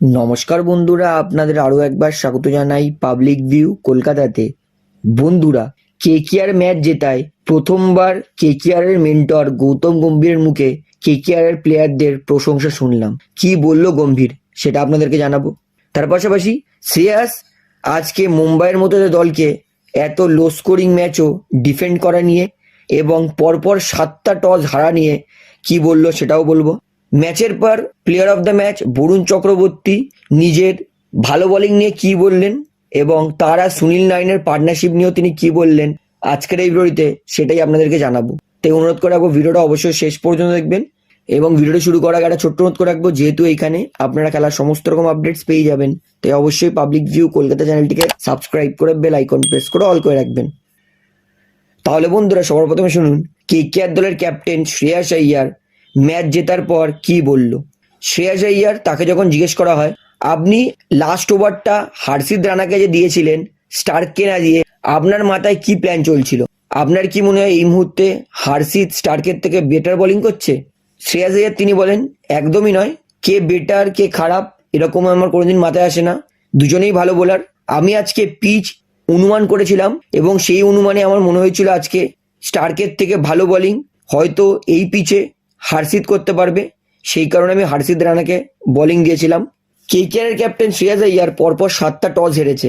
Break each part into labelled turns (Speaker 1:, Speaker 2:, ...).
Speaker 1: নমস্কার বন্ধুরা, আপনাদের আরও একবার স্বাগত জানাই পাবলিক ভিউ কলকাতাতে। বন্ধুরা কে কেকিআর ম্যাচ জেতায় প্রথমবার কে কেকিআরের মেন্টর গৌতম গম্ভীরের মুখে কেকিআরের প্লেয়ারদের প্রশংসা শুনলাম। কি বলল গম্ভীর, সেটা আপনাদেরকে জানাব। তার পাশাপাশি শ্রেয়াস আজকে মুম্বাইয়ের মতো দলকে এত লো স্কোরিং ম্যাচও ডিফেন্ড করা নিয়ে এবং পরপর সাতটা টস হারা নিয়ে কি বলল সেটাও বলব। ম্যাচের পর player of the match Varun Chakravarthy নিজের ভালো বোলিং নিয়ে কি বললেন এবং তারা সুনীল নাইনের পার্টনারশিপ নিয়েও তিনি কি বললেন আজকের এই ভিডিওতে সেটাই আপনাদেরকে জানাব। তাই অনুরোধ করে রাখব, ভিডিওটা অবশ্যই শেষ পর্যন্ত দেখবেন এবং ভিডিওটা শুরু করার আগে একটা ছোট্ট অনুরোধ করে রাখব, যেহেতু এখানে আপনারা খেলার সমস্ত রকম আপডেটস পেয়ে যাবেন তাই অবশ্যই পাবলিক ভিউ কলকাতা চ্যানেলটিকে সাবস্ক্রাইব করে বেল আইকন প্রেস করে অল করে রাখবেন। তাহলে বন্ধুরা, সবার প্রথমে শুনুন কেকেআর দলের ক্যাপ্টেন শ্রেয়াস আইয়ার ম্যাচ জেতার পর কি বলল? শ্রেয়াস আইয়ার তাকে যখন জিজ্ঞেস করা হয়, আপনি লাস্ট ওভারটা হার্ষিদ রানাকে যে দিয়েছিলেন, স্টার্ককে না দিয়ে আপনার মাথায় কি প্ল্যান চলছিল? আপনার কি মনে হয় এই মুহূর্তে হার্ষিদ স্টার্কের থেকে বেটার বোলিং করছে? শ্রেয়াস আইয়ার তিনি বলেন, একদমই নয়। কে বেটার কে খারাপ, এরকম আমার কোনোদিন মাথায় আসে না। দুজনেই ভালো বোলার আমি আজকে পিচ অনুমান করেছিলাম এবং সেই অনুমানে আমার মনে হয়েছিল আজকে স্টার্কের থেকে ভালো বোলিং হয়তো এই পিচে হার্ষিদ করতে পারবে। সেই কারণে আমি হার্ষিদ রানাকে বোলিং দিয়েছিলাম। কেকেআরের ক্যাপ্টেন শ্রেয়াস আইয়ার পরপর সাতটা টস হেরেছে।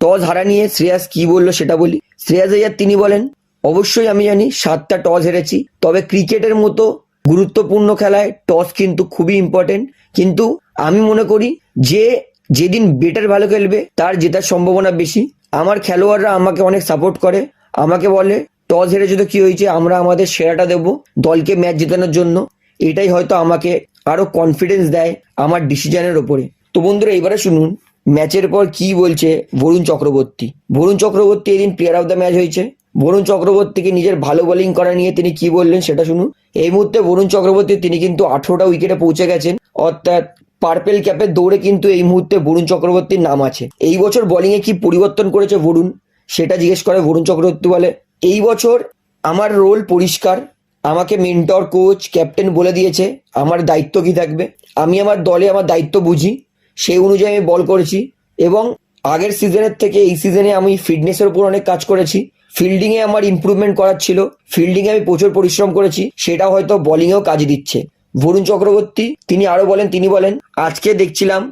Speaker 1: টস হারা নিয়ে শ্রেয়াস কি বলল সেটা বলি। শ্রেয়াস আইয়ার তিনি বলেন, অবশ্যই আমি জানি সাতটা টস হেরেছি। তবে ক্রিকেটের মতো গুরুত্বপূর্ণ খেলায় টস কিন্তু খুবই ইম্পর্টেন্ট কিন্তু আমি মনে করি যে যেদিন বেটার ভালো খেলবে, তার জেতার সম্ভাবনা বেশি। আমার খেলোয়াড়রা আমাকে অনেক সাপোর্ট করে। আমাকে বলে টস হেরেছে তো কি হয়েছে, আমরা আমাদের সেরাটা দেবো দলকে ম্যাচ জেতানোর জন্য। এটাই হয়তো আমাকে আরও কনফিডেন্স দেয় আমার ডিসিশনের ওপরে। তো বন্ধুরা এবারে শুনুন ম্যাচের পর কি বলছে বরুণ চক্রবর্তী? বরুণ চক্রবর্তী এদিন প্লেয়ার অফ দ্য ম্যাচ হয়েছে। বরুণ চক্রবর্তীকে নিজের ভালো বোলিং করা নিয়ে তিনি কি বললেন সেটা শুনুন। এই মুহূর্তে বরুণ চক্রবর্তী, তিনি কিন্তু আঠেরোটা উইকেটে পৌঁছে গেছেন। অর্থাৎ পার্পেল ক্যাপের দৌড়ে কিন্তু এই মুহূর্তে বরুণ চক্রবর্তীর নাম আছে। এই বছর বোলিংয়ে কি পরিবর্তন করেছে বরুণ? সেটা জিজ্ঞেস করে বরুণ চক্রবর্তী বলে। এই বছর আমার রোল পরিষ্কার, আমাকে মেন্টর কোচ ক্যাপ্টেন বলে দিয়েছে, আমার দায়িত্ব কি থাকবে? আমি আমার দলে আমার দায়িত্ব বুঝি, সেই অনুযায়ী আমি বল করেছি এবং আগের সিজনের থেকে এই সিজনে আমি ফিটনেসের উপর অনেক কাজ করেছি। ফিল্ডিংয়ে আমার ইমপ্রুভমেন্ট করার ছিল ফিল্ডিংয়ে আমি প্রচুর পরিশ্রম করেছি, সেটা হয়তো বোলিংয়েও কাজ দিচ্ছে। বরুণ চক্রবর্তী তিনি আরও বলেন, তিনি বলেন, আজকে দেখছিলাম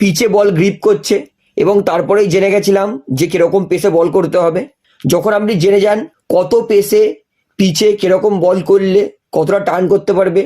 Speaker 1: পিচে বল গ্রিপ করছে এবং তারপরেই জেনে গেছিলাম যে কীরকম পেসে বল করতে হবে। যখন আপনি জেনে যান কত পেসে পিচে কীরকম বল করলে কতটা টার্ন করতে পারবে,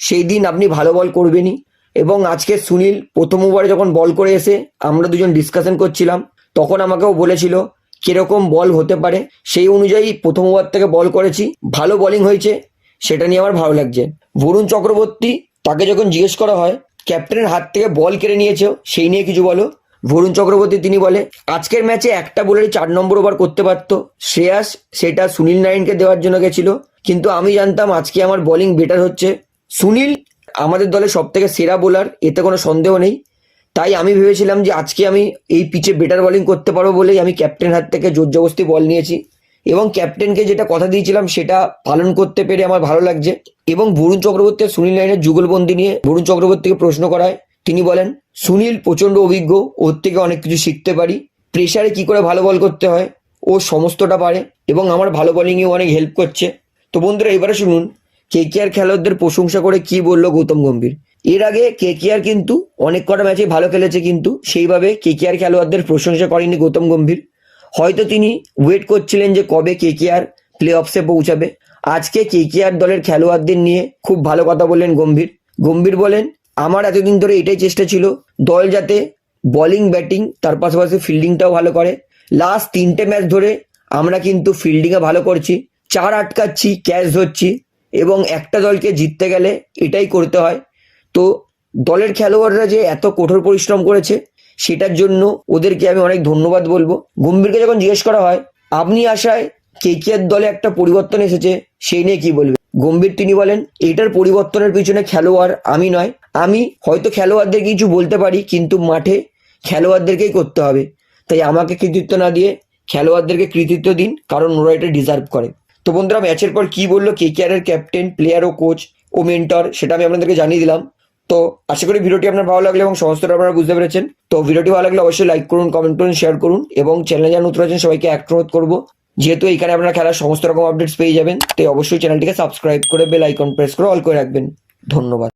Speaker 1: সেই দিন আপনি ভালো বল করবেনই। এবং আজকে সুনীল প্রথম ওভারে যখন বল করে এসে আমরা দুজন ডিসকাশন করছিলাম, তখন আমাকেও বলেছিল কীরকম বল হতে পারে। সেই অনুযায়ী প্রথম ওভার থেকে বল করেছি, ভালো বলিং হয়েছে, সেটা নিয়ে আমার ভালো লাগছে। বরুণ চক্রবর্তী তাকে যখন জিজ্ঞেস করা হয় ক্যাপ্টেনের হাত থেকে বল কেড়ে নিয়েছে, সেই নিয়ে কিছু বলো। বরুণ চক্রবর্তী তিনি বলে, আজকের ম্যাচে একটা বোলারই চার নম্বর ওভার করতে পারতো। শ্রেয়াস, সেটা সুনীল নারায়ণকে দেওয়ার জন্য গেছিল। কিন্তু আমি জানতাম আজকে আমার বোলিং বেটার হচ্ছে। সুনীল আমাদের দলের সব থেকে সেরা বোলার এতে কোনো সন্দেহ নেই। তাই আমি ভেবেছিলাম যে আজকে আমি এই পিচে বেটার বোলিং করতে পারব বলেই আমি ক্যাপ্টেন হাত থেকে জোর জবস্তি বল নিয়েছি। এবং ক্যাপ্টেনকে যেটা কথা দিয়েছিলাম, সেটা পালন করতে পেরে আমার ভালো লাগছে। এবং বরুণ চক্রবর্তী সুনীল নারায়ণের যুগলবন্দি নিয়ে বরুণ চক্রবর্তীকে প্রশ্ন করায় তিনি বলেন, সুনীল প্রচণ্ড অভিজ্ঞ, ওর থেকে অনেক কিছু শিখতে পারি। প্রেশারে কি করে ভালো বল করতে হয়? ও সমস্তটা পারে এবং আমার ভালো বোলিংয়েও অনেক হেল্প করছে। তো বন্ধুরা, এবারে শুনুন কে কে আর খেলোয়াড়দের প্রশংসা করে কি বলল গৌতম গম্ভীর? এর আগে কে কে আর কিন্তু অনেক কটা ম্যাচে ভালো খেলেছে কিন্তু সেইভাবে কে কে আর খেলোয়াড়দের প্রশংসা করেনি গৌতম গম্ভীর। হয়তো তিনি ওয়েট করছিলেন যে কবে কেকেআর প্লে অফসে পৌঁছাবে। আজকে কেকেআর দলের খেলোয়াড়দের নিয়ে খুব ভালো কথা বললেন গম্ভীর। গম্ভীর বলেন আমার এতদিন ধরে এটাই চেষ্টা ছিল, দল যাতে বোলিং ব্যাটিং তার পাশাপাশি ফিল্ডিংটাও ভালো করে। লাস্ট তিনটে ম্যাচ ধরে আমরা কিন্তু ফিল্ডিংয়ে ভালো করছি, চার আটকাচ্ছি ক্যাচ ধরছি এবং একটা দলকে জিততে গেলে এটাই করতে হয়। তো দলের খেলোয়াড়রা যে এত কঠোর পরিশ্রম করেছে, সেটার জন্য ওদেরকে আমি অনেক ধন্যবাদ বলব। গম্ভীরকে যখন জিজ্ঞেস করা হয়, আপনি আশায় কেকেআর দলে একটা পরিবর্তন এসেছে, সেই নিয়ে কি বলবেন? গম্ভীর তিনি বলেন এটার পরিবর্তনের পিছনে খেলোয়াড় আমি নয়। আমি হয়তো খেলোয়াড়দের কিছু বলতে পারি, কিন্তু মাঠে খেলোয়াড়দেরকেই করতে হবে। তাই আমাকে কৃতিত্ব না দিয়ে খেলোয়াড়দেরকে কৃতিত্ব দিন, কারণ ওরা এটা ডিজার্ভ করে। তো বন্ধুরা, ম্যাচের পর কি বলল কেকেআর এর ক্যাপ্টেন, প্লেয়ার ও কোচ ও মেন্টর, সেটা আমি আপনাদেরকে জানিয়ে দিলাম। তো আশা করি ভিডিওটি আপনার ভালো লাগল এবং সমস্তটা আপনারা বুঝতে পেরেছেন। তো ভিডিওটি ভালো লাগলে অবশ্যই লাইক করুন কমেন্ট করুন শেয়ার করুন এবং চ্যানেলে যারা নতুন আছেন সবাইকে অনুরোধ করব। যেহেতু এখানে আপনারা খেলার সমস্ত রকম আপডেটস পেয়ে যাবেন, তাই অবশ্যই চ্যানেলটিকে সাবস্ক্রাইব করে বেল আইকন প্রেস করে অল করে রাখবেন। ধন্যবাদ।